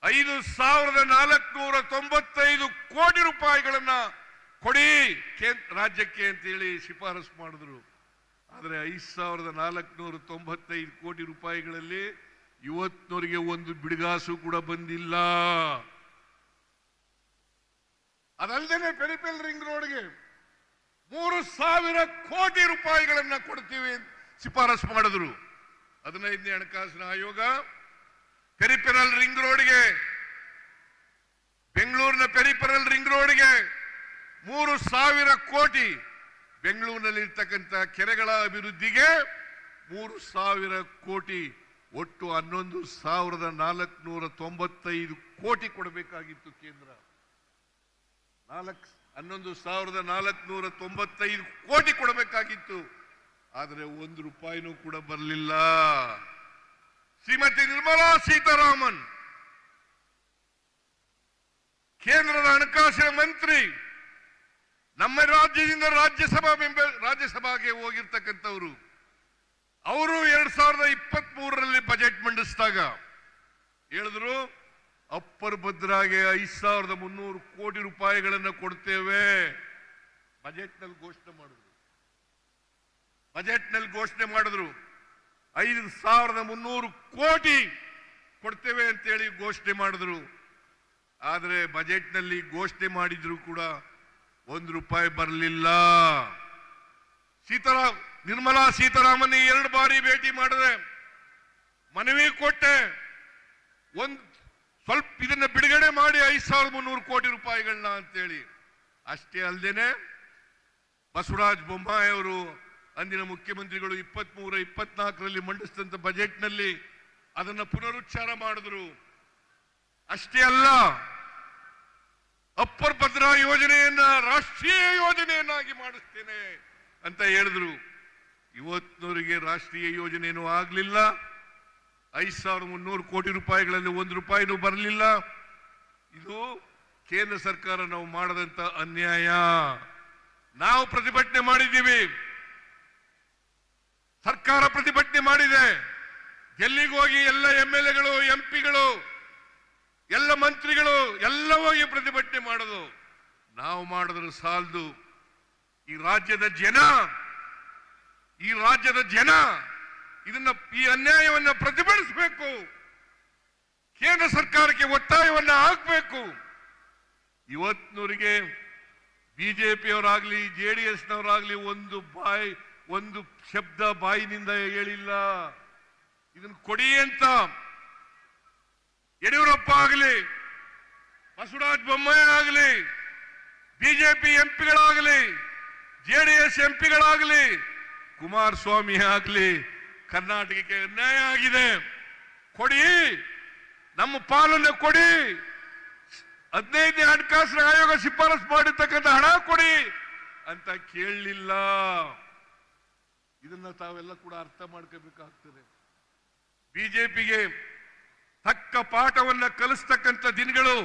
ಐದು ಸಾವಿರದ ನಾಲ್ಕುನೂರ ತೊಂಬತ್ತೈದು ಕೋಟಿ ರೂಪಾಯಿಗಳನ್ನ ಕೊಡಿ ರಾಜ್ಯಕ್ಕೆ ಅಂತೇಳಿ ಶಿಫಾರಸು ಮಾಡಿದ್ರು. ಆದರೆ ಐದು ಸಾವಿರದ ನಾಲ್ಕುನೂರ ತೊಂಬತ್ತೈದು ಕೋಟಿ ರೂಪಾಯಿಗಳಲ್ಲಿ ಇವತ್ತಿನವರಿಗೆ ಒಂದು ಬಿಡುಗಾಸು ಕೂಡ ಬಂದಿಲ್ಲ. ಅದಲ್ಲದೆ ಪೆರಿಪೆಲ್ ರಿಂಗ್ ರೋಡ್ಗೆ ಮೂರು ಸಾವಿರ ಕೋಟಿ ರೂಪಾಯಿಗಳನ್ನ ಕೊಡ್ತೀವಿ ಶಿಫಾರಸು ಮಾಡಿದ್ರು. ಹದಿನೈದನೇ ಹಣಕಾಸಿನ ಆಯೋಗ ಪೆರಿಪೆರಲ್ ರಿಂಗ್ ರೋಡ್ಗೆ ಬೆಂಗಳೂರಿನ ಪೆರಿಪೆರಲ್ ರಿಂಗ್ ರೋಡ್ಗೆ ಮೂರು ಸಾವಿರ ಕೋಟಿ ಬೆಂಗಳೂರಿನಲ್ಲಿ ಇರ್ತಕ್ಕಂಥ ಕೆರೆಗಳ ಅಭಿವೃದ್ಧಿಗೆ ಮೂರು ಸಾವಿರ ಕೋಟಿ, ಒಟ್ಟು ಹನ್ನೊಂದು ಸಾವಿರದ ನಾಲ್ಕುನೂರ ತೊಂಬತ್ತೈದು ಕೋಟಿ ಕೊಡಬೇಕಾಗಿತ್ತು ಕೇಂದ್ರ. ನಾಲ್ಕು, ಹನ್ನೊಂದು ಸಾವಿರದ ನಾಲ್ಕುನೂರ ತೊಂಬತ್ತೈದು ಕೋಟಿ ಕೊಡಬೇಕಾಗಿತ್ತು. ಆದರೆ ಒಂದು ರೂಪಾಯಿನೂ ಕೂಡ ಬರಲಿಲ್ಲ. ಶ್ರೀಮತಿ ನಿರ್ಮಲಾ ಸೀತಾರಾಮನ್, ಕೇಂದ್ರದ ಹಣಕಾಸಿನ ಮಂತ್ರಿ, ನಮ್ಮ ರಾಜ್ಯದಿಂದ ರಾಜ್ಯಸಭಾ ರಾಜ್ಯಸಭಾಗೆ ಹೋಗಿರ್ತಕ್ಕಂಥವ್ರು. ಅವರು ಎರಡ್ ಸಾವಿರದ ಇಪ್ಪತ್ತ್ ಮೂರರಲ್ಲಿ ಬಜೆಟ್ ಮಂಡಿಸಿದಾಗ ಹೇಳಿದ್ರು, ಅಪ್ಪರ್ ಭದ್ರಾಗೆ ಐದ್ ಸಾವಿರದ ಮುನ್ನೂರು ಕೋಟಿ ರೂಪಾಯಿಗಳನ್ನು ಕೊಡ್ತೇವೆ. ಬಜೆಟ್ನಲ್ಲಿ ಘೋಷಣೆ ಮಾಡಿದ್ರು. ಬಜೆಟ್ನಲ್ಲಿ ಘೋಷಣೆ ಮಾಡಿದ್ರು. ಐದು ಸಾವಿರದ ಮುನ್ನೂರು ಕೋಟಿ ಕೊಡ್ತೇವೆ ಅಂತೇಳಿ ಘೋಷಣೆ ಮಾಡಿದ್ರು. ಆದರೆ ಬಜೆಟ್ನಲ್ಲಿ ಘೋಷಣೆ ಮಾಡಿದ್ರು ಕೂಡ ಒಂದು ರೂಪಾಯಿ ಬರಲಿಲ್ಲ. ಸೀತಾರಾಮ್ ನಿರ್ಮಲಾ ಸೀತಾರಾಮನ್ ಎರಡು ಬಾರಿ ಭೇಟಿ ಮಾಡಿದೆ. ಮನವಿ ಕೊಟ್ಟೆ. ಒಂದು ಸ್ವಲ್ಪ ಇದನ್ನ ಬಿಡುಗಡೆ ಮಾಡಿ ಐದು ಸಾವಿರದ ಮುನ್ನೂರು ಕೋಟಿ ರೂಪಾಯಿಗಳನ್ನ ಅಂತೇಳಿ. ಅಷ್ಟೇ ಅಲ್ಲದೇನೆ ಬಸವರಾಜ್ ಬೊಮ್ಮಾಯಿ ಅವರು ಅಂದಿನ ಮುಖ್ಯಮಂತ್ರಿಗಳು ಇಪ್ಪತ್ತ್ ಮೂರ ಇಪ್ಪತ್ನಾಲ್ಕರಲ್ಲಿ ಮಂಡಿಸಿದಂತ ಬಜೆಟ್ನಲ್ಲಿ ಅದನ್ನು ಪುನರುಚ್ಚಾರ ಮಾಡಿದ್ರು. ಅಷ್ಟೇ ಅಲ್ಲ, ಅಪ್ಪರ್ ಭದ್ರಾ ಯೋಜನೆಯನ್ನ ರಾಷ್ಟ್ರೀಯ ಯೋಜನೆಯನ್ನಾಗಿ ಮಾಡಿಸ್ತೇನೆ ಅಂತ ಹೇಳಿದ್ರು. ಇವತ್ತಿನವರಿಗೆ ರಾಷ್ಟ್ರೀಯ ಯೋಜನೆಯೂ ಆಗಲಿಲ್ಲ. ಐದ್ ಸಾವಿರದ ಮುನ್ನೂರು ಕೋಟಿ ರೂಪಾಯಿಗಳಲ್ಲಿ ಒಂದು ರೂಪಾಯಿನೂ ಬರಲಿಲ್ಲ. ಇದು ಕೇಂದ್ರ ಸರ್ಕಾರ ನಾವು ಮಾಡದಂತ ಅನ್ಯಾಯ. ನಾವು ಪ್ರತಿಭಟನೆ ಮಾಡಿದ್ದೀವಿ. ಸರ್ಕಾರ ಪ್ರತಿಭಟನೆ ಮಾಡಿದೆ. ಹೋಗಿ ಎಲ್ಲ ಎಂ ಎಲ್ ಎಗಳು, ಎಂ ಪಿಗಳು, ಎಲ್ಲ ಮಂತ್ರಿಗಳು ಎಲ್ಲ ಹೋಗಿ ಪ್ರತಿಭಟನೆ ಮಾಡೋದು. ನಾವು ಮಾಡಿದ್ರೆ ಸಾಲದು. ಈ ರಾಜ್ಯದ ಜನ, ಈ ರಾಜ್ಯದ ಜನ ಇದನ್ನ ಈ ಅನ್ಯಾಯವನ್ನು ಪ್ರತಿಭಟಿಸಬೇಕು. ಕೇಂದ್ರ ಸರ್ಕಾರಕ್ಕೆ ಒತ್ತಾಯವನ್ನು ಹಾಕಬೇಕು. ಇವತ್ತಿನವರಿಗೆ ಬಿಜೆಪಿಯವರಾಗಲಿ, ಜೆ ಡಿ ಎಸ್ನವರಾಗಲಿ ಒಂದು ಬಾಯಿ ಒಂದು ಶಬ್ದ ಬಾಯಿನಿಂದ ಹೇಳಿಲ್ಲ. ಇದನ್ನು ಕೊಡಿ ಅಂತ. ಯಡಿಯೂರಪ್ಪ ಆಗಲಿ, ಬಸವರಾಜ ಬೊಮ್ಮಾಯಿ ಆಗಲಿ, ಬಿಜೆಪಿ ಎಂಪಿಗಳಾಗಲಿ ಜೆಡಿಎಸ್ ಎಂಪಿಗಳಾಗಲಿ, ಕುಮಾರಸ್ವಾಮಿ ಆಗಲಿ, ಕರ್ನಾಟಕಕ್ಕೆ ಅನ್ಯಾಯ ಆಗಿದೆ. ಕೊಡಿ, ನಮ್ಮ ಪಾಲನ್ನು ಕೊಡಿ. ಹದಿನೈದನೇ ಹಣಕಾಸಿನ ಆಯೋಗ ಶಿಫಾರಸು ಮಾಡಿರ್ತಕ್ಕಂಥ ಹಣ ಕೊಡಿ ಅಂತ ಕೇಳಲಿಲ್ಲ. ಇದನ್ನ ತಾವೆಲ್ಲ ಕೂಡ ಅರ್ಥ ಮಾಡ್ಕೋಬೇಕಾಗ್ತದೆ. ಬಿಜೆಪಿಗೆ ತಕ್ಕ ಪಾಠವನ್ನ ಕಲಿಸ್ತಕ್ಕಂಥ ದಿನಗಳು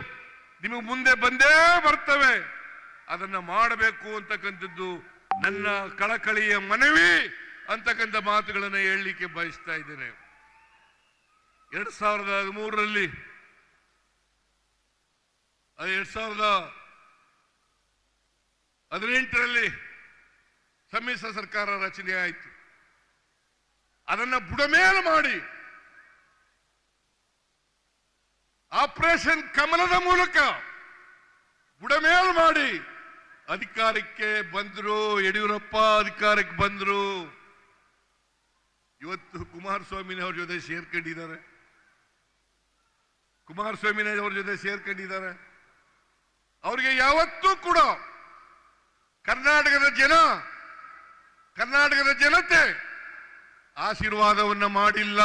ನಿಮಗೆ ಮುಂದೆ ಬಂದೇ ಬರ್ತವೆ. ಅದನ್ನ ಮಾಡಬೇಕು ಅಂತಕ್ಕಂಥದ್ದು ನನ್ನ ಕಳಕಳಿಯ ಮನವಿ ಅಂತಕ್ಕಂಥ ಮಾತುಗಳನ್ನು ಹೇಳಲಿಕ್ಕೆ ಬಯಸ್ತಾ ಇದ್ದೇನೆ. ಎರಡ್ ಸಾವಿರದ ಹದಿಮೂರರಲ್ಲಿ ಎರಡ್ ಸಾವಿರದ ಹದಿನೆಂಟರಲ್ಲಿ ಸಮ್ಮಿಶ್ರ ಸರ್ಕಾರ ರಚನೆ ಆಯಿತು. ಅದನ್ನ ಬುಡಮೇಲು ಮಾಡಿ. ಆಪರೇಷನ್ ಕಮಲದ ಮೂಲಕ ಬುಡಮೇಲು ಮಾಡಿ. ಅಧಿಕಾರಕ್ಕೆ ಬಂದರು, ಯಡಿಯೂರಪ್ಪ ಅಧಿಕಾರಕ್ಕೆ ಬಂದರು. ಇವತ್ತು ಕುಮಾರಸ್ವಾಮಿನವ್ರ ಜೊತೆ ಸೇರ್ಕೊಂಡಿದ್ದಾರೆ. ಕುಮಾರಸ್ವಾಮಿನವ್ರ ಜೊತೆ ಸೇರ್ಕೊಂಡಿದ್ದಾರೆ. ಅವರಿಗೆ ಯಾವತ್ತೂ ಕೂಡ ಕರ್ನಾಟಕದ ಜನ ಕರ್ನಾಟಕದ ಜನತೆ ಆಶೀರ್ವಾದವನ್ನು ಮಾಡಿಲ್ಲ.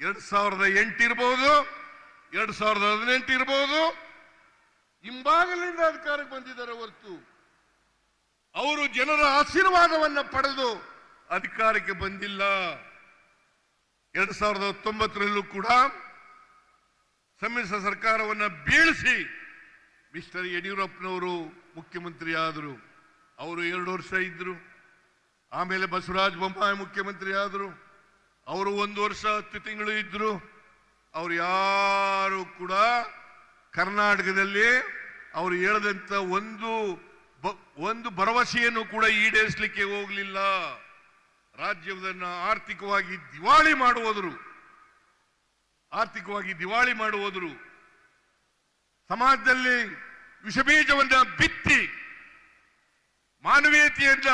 ಎರಡ್ ಸಾವಿರದ ಎಂಟು ಇರಬಹುದು ಎರಡ್ ಸಾವಿರದ ಹದಿನೆಂಟು ಇರ್ಬೋದು. ಹಿಂಭಾಗಲಿಂದ ಅಧಿಕಾರಕ್ಕೆ ಬಂದಿದ್ದಾರೆ ಹೊರತು. ಅವರು ಜನರ ಆಶೀರ್ವಾದವನ್ನು ಪಡೆದು ಅಧಿಕಾರಕ್ಕೆ ಬಂದಿಲ್ಲ. ಎರಡ್ ಸಾವಿರದ ಹತ್ತೊಂಬತ್ತರಲ್ಲೂ ಕೂಡ ಸಮ್ಮಿಶ್ರ ಸರ್ಕಾರವನ್ನು ಬೀಳಿಸಿ ಮಿಸ್ಟರ್ ಯಡಿಯೂರಪ್ಪನವರು ಮುಖ್ಯಮಂತ್ರಿ ಆದರು ಅವರು ಎರಡು ವರ್ಷ ಇದ್ದರು ಆಮೇಲೆ ಬಸವರಾಜ ಬೊಮ್ಮಾಯಿ ಮುಖ್ಯಮಂತ್ರಿ ಆದರು. ಅವರು ಒಂದು ವರ್ಷ ಹತ್ತು ತಿಂಗಳು ಇದ್ದರು ಅವ್ರು ಯಾರು ಕೂಡ ಕರ್ನಾಟಕದಲ್ಲಿ ಅವರು ಹೇಳದಂತ ಒಂದು ಒಂದು ಭರವಸೆಯನ್ನು ಕೂಡ ಈಡೇರಿಸಲಿಕ್ಕೆ ಹೋಗಲಿಲ್ಲ. ರಾಜ್ಯವನ್ನ ಆರ್ಥಿಕವಾಗಿ ದಿವಾಳಿ ಮಾಡುವುದರು ಆರ್ಥಿಕವಾಗಿ ದಿವಾಳಿ ಮಾಡುವುದರು ಸಮಾಜದಲ್ಲಿ ವಿಷಬೀಜವನ್ನು ಬಿತ್ತಿ ಮಾನವೀಯತೆಯನ್ನ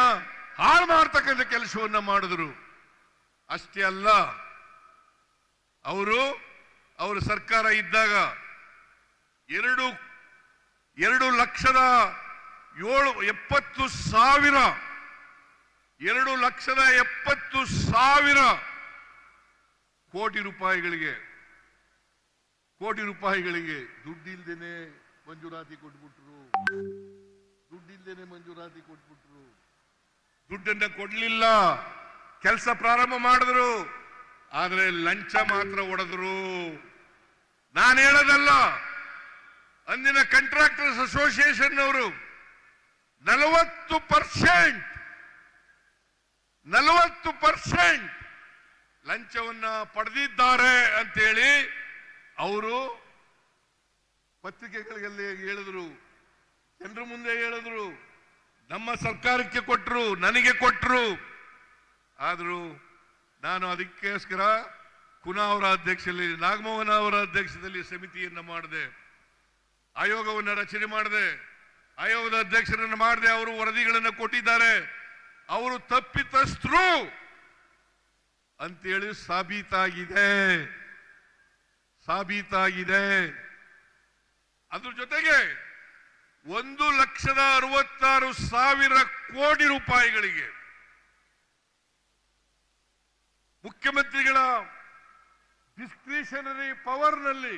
ಹಾಳು ಮಾಡ್ತಕ್ಕಂಥ ಕೆಲಸವನ್ನ ಮಾಡಿದ್ರು. ಅಷ್ಟೇ ಅಲ್ಲ, ಅವರು, ಅವರ ಸರ್ಕಾರ ಇದ್ದಾಗ ಎರಡು ಎರಡು ಲಕ್ಷದ ಏಳು, ಎಪ್ಪತ್ತು ಸಾವಿರ, ಎರಡು ಲಕ್ಷದ ಎಪ್ಪತ್ತು ಸಾವಿರ ಕೋಟಿ ರೂಪಾಯಿಗಳಿಗೆ ಕೋಟಿ ರೂಪಾಯಿಗಳಿಗೆ ದುಡ್ಡಿಲ್ದೇನೆ ಮಂಜೂರಾತಿ ಕೊಟ್ಬಿಟ್ರು. ದುಡ್ಡಿಲ್ದೇನೆ ಮಂಜೂರಾತಿ ಕೊಟ್ಬಿಟ್ರು. ದುಡ್ಡನ್ನ ಕೊಡ್ಲಿಲ್ಲ. ಕೆಲಸ ಪ್ರಾರಂಭ ಮಾಡಿದ್ರು. ಆದ್ರೆ ಲಂಚ ಮಾತ್ರ ಒಡೆದ್ರು ನಾನು ಹೇಳೋದಲ್ಲ, ಅಂದಿನ ಕಂಟ್ರಾಕ್ಟರ್ಸ್ ಅಸೋಸಿಯೇಷನ್ ಅವರು ನಲವತ್ತು ಪರ್ಸೆಂಟ್ ನಲವತ್ತು ಪರ್ಸೆಂಟ್ ಲಂಚವನ್ನ ಪಡೆದಿದ್ದಾರೆ ಅಂತೇಳಿ ಅವರು ಪತ್ರಿಕೆಗಳಲ್ಲಿ ಹೇಳಿದ್ರು. ಜನರ ಮುಂದೆ ಹೇಳಿದ್ರು, ನಮ್ಮ ಸರ್ಕಾರಕ್ಕೆ ಕೊಟ್ಟರು ನನಗೆ ಕೊಟ್ಟರು ಆದರೂ ನಾನು ಅದಕ್ಕೋಸ್ಕರ ಕುನಾ ಅವರ ಅಧ್ಯಕ್ಷದಲ್ಲಿ, ನಾಗಮೋಹನ ಅವರ ಅಧ್ಯಕ್ಷದಲ್ಲಿ ಸಮಿತಿಯನ್ನು ಮಾಡಿದೆ. ಆಯೋಗವನ್ನು ರಚನೆ ಮಾಡಿದೆ. ಆಯೋಗದ ಅಧ್ಯಕ್ಷರನ್ನು ಮಾಡಿದೆ, ಅವರು ವರದಿಗಳನ್ನು ಕೊಟ್ಟಿದ್ದಾರೆ. ಅವರು ತಪ್ಪಿತಸ್ಥರು ಅಂತೇಳಿ ಸಾಬೀತಾಗಿದೆ. ಸಾಬೀತಾಗಿದೆ. ಅದ್ರ ಜೊತೆಗೆ ಒಂದು ಲಕ್ಷದ ಅರವತ್ತಾರು ಸಾವಿರ ಕೋಟಿ ರೂಪಾಯಿಗಳಿಗೆ ಮುಖ್ಯಮಂತ್ರಿಗಳ ಡಿಸ್ಕ್ರಿಷನರಿ ಪವರ್ನಲ್ಲಿ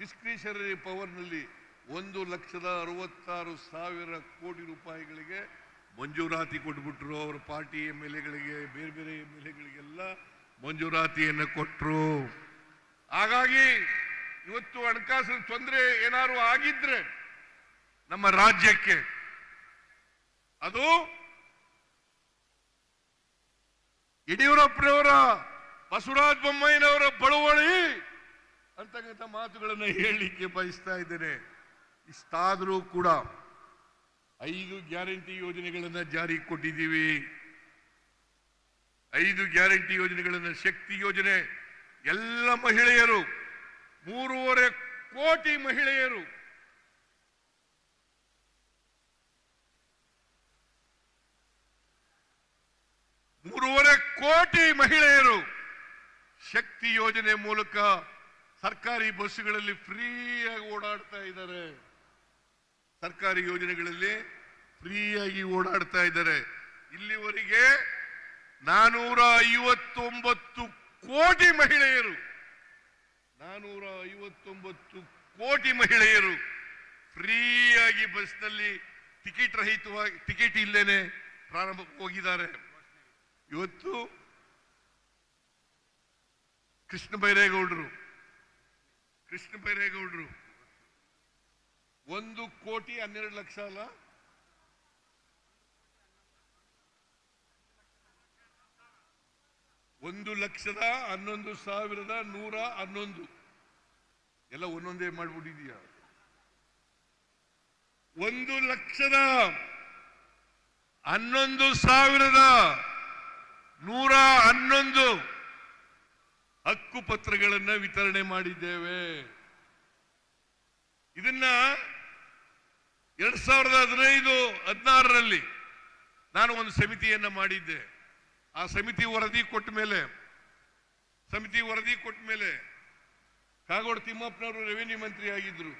ಡಿಸ್ಕ್ರಿಷನರಿ ಪವರ್ನಲ್ಲಿ ಒಂದು ಲಕ್ಷದ ಅರವತ್ತಾರು ಸಾವಿರ ಕೋಟಿ ರೂಪಾಯಿಗಳಿಗೆ ಮಂಜೂರಾತಿ ಕೊಟ್ಬಿಟ್ರು ಅವರ ಪಾರ್ಟಿ ಎಂ ಎಲ್ ಎಗಳಿಗೆ, ಬೇರೆ ಬೇರೆ ಎಂ ಎಲ್ ಎಗಳಿಗೆಲ್ಲ ಮಂಜೂರಾತಿಯನ್ನು ಕೊಟ್ಟರು ಹಾಗಾಗಿ ಇವತ್ತು ಹಣಕಾಸಿನ ತೊಂದರೆ ಏನಾದ್ರು ಆಗಿದ್ರೆ ನಮ್ಮ ರಾಜ್ಯಕ್ಕೆ. ಅದು ಯಡಿಯೂರಪ್ಪನವರ, ಬಸವರಾಜ ಬೊಮ್ಮಾಯಿನವರ ಬಳುವಳಿ ಅಂತಕ್ಕಂಥ ಮಾತುಗಳನ್ನು ಹೇಳಲಿಕ್ಕೆ ಬಯಸ್ತಾ ಇದ್ದೇನೆ. ಇಷ್ಟಾದರೂ ಕೂಡ ಐದು ಗ್ಯಾರಂಟಿ ಯೋಜನೆಗಳನ್ನು ಜಾರಿಗೆ ಕೊಟ್ಟಿದ್ದೀವಿ. ಐದು ಗ್ಯಾರಂಟಿ ಯೋಜನೆಗಳನ್ನು ಶಕ್ತಿ ಯೋಜನೆ ಎಲ್ಲ ಮಹಿಳೆಯರು, ಮೂರುವರೆ ಕೋಟಿ ಮಹಿಳೆಯರು ಮೂರುವರೆ ಕೋಟಿ ಮಹಿಳೆಯರು ಶಕ್ತಿ ಯೋಜನೆ ಮೂಲಕ ಸರ್ಕಾರಿ ಬಸ್ಸುಗಳಲ್ಲಿ ಫ್ರೀಯಾಗಿ ಓಡಾಡ್ತಾ ಇದ್ದಾರೆ. ಸರ್ಕಾರಿ ಯೋಜನೆಗಳಲ್ಲಿ ಫ್ರೀಯಾಗಿ ಓಡಾಡ್ತಾ ಇದ್ದಾರೆ. ಇಲ್ಲಿವರೆಗೆ ನಾನೂರ ಐವತ್ತೊಂಬತ್ತು ಕೋಟಿ ಮಹಿಳೆಯರು, ನಾನೂರ ಐವತ್ತೊಂಬತ್ತು ಕೋಟಿ ಮಹಿಳೆಯರು ಫ್ರೀಯಾಗಿ ಬಸ್ನಲ್ಲಿ ಟಿಕೆಟ್ ರಹಿತವಾಗಿ, ಟಿಕೆಟ್ ಇಲ್ಲೇನೆ ಪ್ರಾರಂಭಕ್ಕೆ ಹೋಗಿದ್ದಾರೆ. ಇವತ್ತು ಕೃಷ್ಣ ಬೈರೇಗೌಡರು ಕೃಷ್ಣ ಬೈರೇಗೌಡರು, ಒಂದು ಕೋಟಿ ಹನ್ನೆರಡು ಲಕ್ಷ ಅಲ್ಲ? ಒಂದು ಲಕ್ಷದ ಹನ್ನೊಂದು ಸಾವಿರದ ನೂರ ಹನ್ನೊಂದು. ಎಲ್ಲ ಒಂದೊಂದೇ ಮಾಡ್ಬಿಟ್ಟಿದೀಯ ಒಂದು ಲಕ್ಷದ ಹನ್ನೊಂದು ಸಾವಿರದ ನೂರ ಹನ್ನೊಂದು ಹಕ್ಕು ಪತ್ರಗಳನ್ನ ವಿತರಣೆ ಮಾಡಿದ್ದೇವೆ. ಇದನ್ನ ಎರಡ್ ಸಾವಿರದ ಹದಿನೈದು, ಹದಿನಾರರಲ್ಲಿ ನಾನು ಒಂದು ಸಮಿತಿಯನ್ನ ಮಾಡಿದ್ದೆ. ಆ ಸಮಿತಿ ವರದಿ ಕೊಟ್ಟ ಮೇಲೆ, ಸಮಿತಿ ವರದಿ ಕೊಟ್ಟ ಮೇಲೆ ಕಾಗೋಡು ತಿಮ್ಮಪ್ಪನವರು ರೆವಿನ್ಯೂ ಮಂತ್ರಿ ಆಗಿದ್ರು.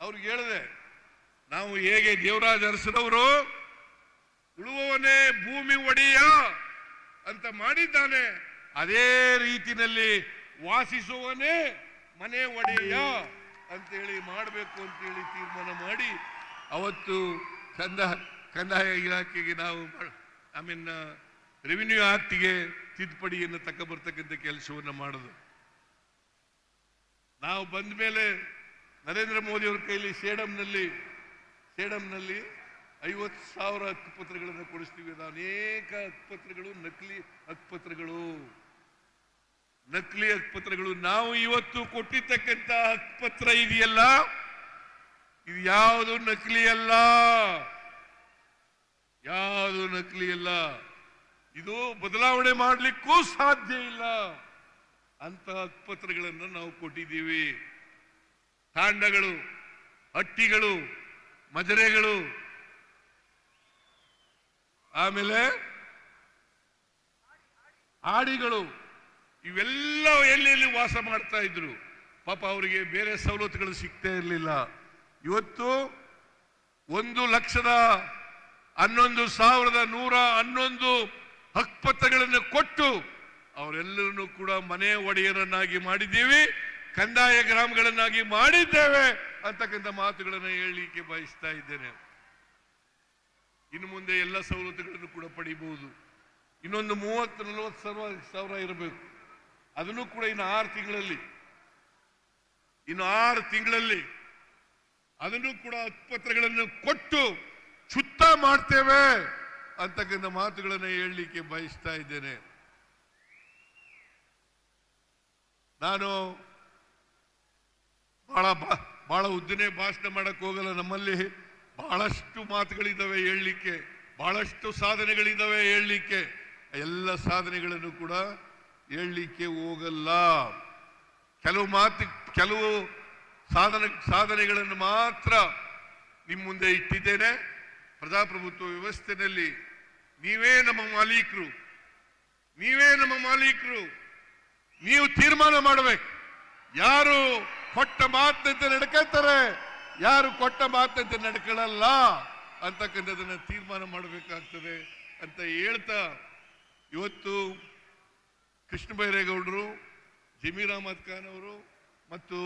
ಅವ್ರಿಗೆ ಹೇಳಿದೆ, ನಾವು ಹೇಗೆ ದೇವರಾಜ ಅರಸರವರು ಉಳುವವನೇ ಭೂಮಿ ಒಡೆಯ ಅಂತ ಮಾಡಿದ್ದಾನೆ. ಅದೇ ರೀತಿನಲ್ಲಿ ವಾಸಿಸುವನೇ ಮನೆ ಒಡೆಯ ಅಂತೇಳಿ ಮಾಡಬೇಕು ಅಂತೇಳಿ ತೀರ್ಮಾನ ಮಾಡಿ, ಅವತ್ತು ಕಂದ, ಕಂದಾಯ ಇಲಾಖೆಗೆ ನಾವು ಐ ಮೀನ್ ರೆವಿನ್ಯೂ ಆಕ್ಟ್ಗೆ ತಿದ್ದುಪಡಿಯನ್ನು ತಕ್ಕ ಬರ್ತಕ್ಕಂಥ ಕೆಲಸವನ್ನು ಮಾಡೋದು. ನಾವು ಬಂದ ಮೇಲೆ ನರೇಂದ್ರ ಮೋದಿ ಅವ್ರ ಕೈಲಿ ಸೇಡಂನಲ್ಲಿ ಸೇಡಂನಲ್ಲಿ ಐವತ್ತು ಸಾವಿರ ಹಕ್ಕುಪತ್ರಗಳನ್ನು ಕೊಡಿಸ್ತೀವಿ ಅದು ಅನೇಕ ಹಕ್ಕುಪತ್ರಗಳು, ನಕಲಿ ಹಕ್ಕುಪತ್ರಗಳು. ನಕಲಿ ಹಕ್ಕುಪತ್ರಗಳು. ನಾವು ಇವತ್ತು ಕೊಟ್ಟಿರ್ತಕ್ಕಂಥ ಹಕ್ಕುಪತ್ರ ಇದೆಯಲ್ಲ, ಇದು ಯಾವುದು ನಕಲಿ ಅಲ್ಲ? ಯಾವುದು ನಕಲಿ ಅಲ್ಲ? ಇದು ಬದಲಾವಣೆ ಮಾಡಲಿಕ್ಕೂ ಸಾಧ್ಯ ಇಲ್ಲ. ಅಂತ ಹಕ್ಕುಪತ್ರಗಳನ್ನು ನಾವು ಕೊಟ್ಟಿದ್ದೀವಿ. ತಾಂಡಗಳು, ಹಟ್ಟಿಗಳು ಮಜರೆಗಳು ಆಮೇಲೆ ಆಡಿಗಳು ಇವೆಲ್ಲ ಎಲ್ಲೆಲ್ಲಿ ವಾಸ ಮಾಡ್ತಾ ಇದ್ರು? ಪಾಪ ಅವರಿಗೆ ಬೇರೆ ಸವಲತ್ತುಗಳು ಸಿಗ್ತಾ ಇರಲಿಲ್ಲ. ಇವತ್ತು ಒಂದು ಲಕ್ಷದ ಹನ್ನೊಂದು ಸಾವಿರದ ನೂರ ಹನ್ನೊಂದು ಹಕ್ಪತ್ರಗಳನ್ನು ಕೊಟ್ಟು ಅವರೆಲ್ಲರನ್ನು ಕೂಡ ಮನೆ ಒಡೆಯರನ್ನಾಗಿ ಮಾಡಿದ್ದೀವಿ, ಕಂದಾಯ ಗ್ರಾಮಗಳನ್ನಾಗಿ ಮಾಡಿದ್ದೇವೆ ಅಂತಕ್ಕಂಥ ಮಾತುಗಳನ್ನು ಹೇಳಲಿಕ್ಕೆ ಬಯಸ್ತಾ ಇದ್ದೇನೆ. ಇನ್ನು ಮುಂದೆ ಎಲ್ಲ ಸವಲತ್ತುಗಳನ್ನು ಕೂಡ ಪಡಿಬಹುದು. ಇನ್ನೊಂದು ಮೂವತ್ತು, ನಲವತ್ತು ಸಾವಿರ ಸಾವಿರ ಇರಬೇಕು. ಅದನ್ನು ಕೂಡ ಇನ್ನು ಆರು ತಿಂಗಳಲ್ಲಿ, ಇನ್ನು ಆರು ತಿಂಗಳಲ್ಲಿ ಅದನ್ನು ಕೂಡ ಆಸ್ಪತ್ರೆಗಳನ್ನು ಕೊಟ್ಟು ಶುದ್ಧ ಮಾಡ್ತೇವೆ ಅಂತಕ್ಕಂಥ ಮಾತುಗಳನ್ನು ಹೇಳಲಿಕ್ಕೆ ಬಯಸ್ತಾ ಇದ್ದೇನೆ. ನಾನು ಬಹಳ ಬಹಳ ಉದ್ದನೆ ಭಾಷಣ ಮಾಡಕ್ಕೆ ಹೋಗಲ್ಲ ನಮ್ಮಲ್ಲಿ. ಬಹಳಷ್ಟು ಮಾತುಗಳಿದ್ದಾವೆ ಹೇಳಲಿಕ್ಕೆ, ಬಹಳಷ್ಟು ಸಾಧನೆಗಳಿದ್ದಾವೆ ಹೇಳಲಿಕ್ಕೆ. ಎಲ್ಲ ಸಾಧನೆಗಳನ್ನು ಕೂಡ ಹೇಳಲಿಕ್ಕೆ ಹೋಗಲ್ಲ. ಕೆಲವು ಮಾತು, ಕೆಲವು ಸಾಧನ, ಸಾಧನೆಗಳನ್ನು ಮಾತ್ರ ನಿಮ್ಮ ಮುಂದೆ ಇಟ್ಟಿದ್ದೇನೆ. ಪ್ರಜಾಪ್ರಭುತ್ವ ವ್ಯವಸ್ಥೆಯಲ್ಲಿ ನೀವೇ ನಮ್ಮ ಮಾಲೀಕರು. ನೀವೇ ನಮ್ಮ ಮಾಲೀಕರು. ನೀವು ತೀರ್ಮಾನ ಮಾಡಬೇಕು. ಯಾರು ಕೊಟ್ಟ ಮಾತಂತೆ ನಡ್ಕೊಳ್ತಾರೆ? ಯಾರು ಕೊಟ್ಟ ಮಾತಂತೆ ನಡ್ಕೊಳ್ಳಲ್ಲ ಅಂತಕ್ಕಂಥದ್ದನ್ನ ತೀರ್ಮಾನ ಮಾಡಬೇಕಾಗ್ತದೆ ಅಂತ ಹೇಳ್ತಾ ಇವತ್ತು ಕೃಷ್ಣ ಬೈರೇಗೌಡರು, ಜಮೀರ್ ಅಹಮದ್ ಖಾನ್ ಅವರು ಮತ್ತು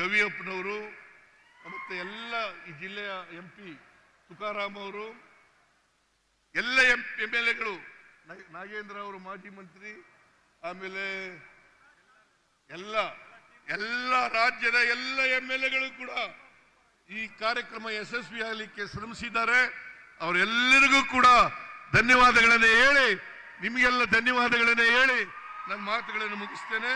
ಗವಿಯಪ್ಪನವರು ಮತ್ತು ಎಲ್ಲ ಈ ಜಿಲ್ಲೆಯ ಎಂ ಪಿ ತುಕಾರಾಮ್ ಅವರು, ಎಲ್ಲ ಎಂ ಎಂ ಎಲ್ ಎಗಳು, ನಾಗೇಂದ್ರ ಅವರು ಮಾಜಿ ಮಂತ್ರಿ, ಆಮೇಲೆ ಎಲ್ಲ ಎಲ್ಲ ರಾಜ್ಯದ ಎಲ್ಲ ಎಂ ಎಲ್ ಎಗಳು ಕೂಡ ಈ ಕಾರ್ಯಕ್ರಮ ಯಶಸ್ವಿ ಆಗಲಿಕ್ಕೆ ಶ್ರಮಿಸಿದ್ದಾರೆ. ಅವರೆಲ್ಲರಿಗೂ ಕೂಡ ಧನ್ಯವಾದಗಳನ್ನು ಹೇಳಿ, ನಿಮಗೆಲ್ಲ ಧನ್ಯವಾದಗಳನ್ನು ಹೇಳಿ, ನನ್ನ ಮಾತುಗಳನ್ನು ಮುಗಿಸ್ತೇನೆ.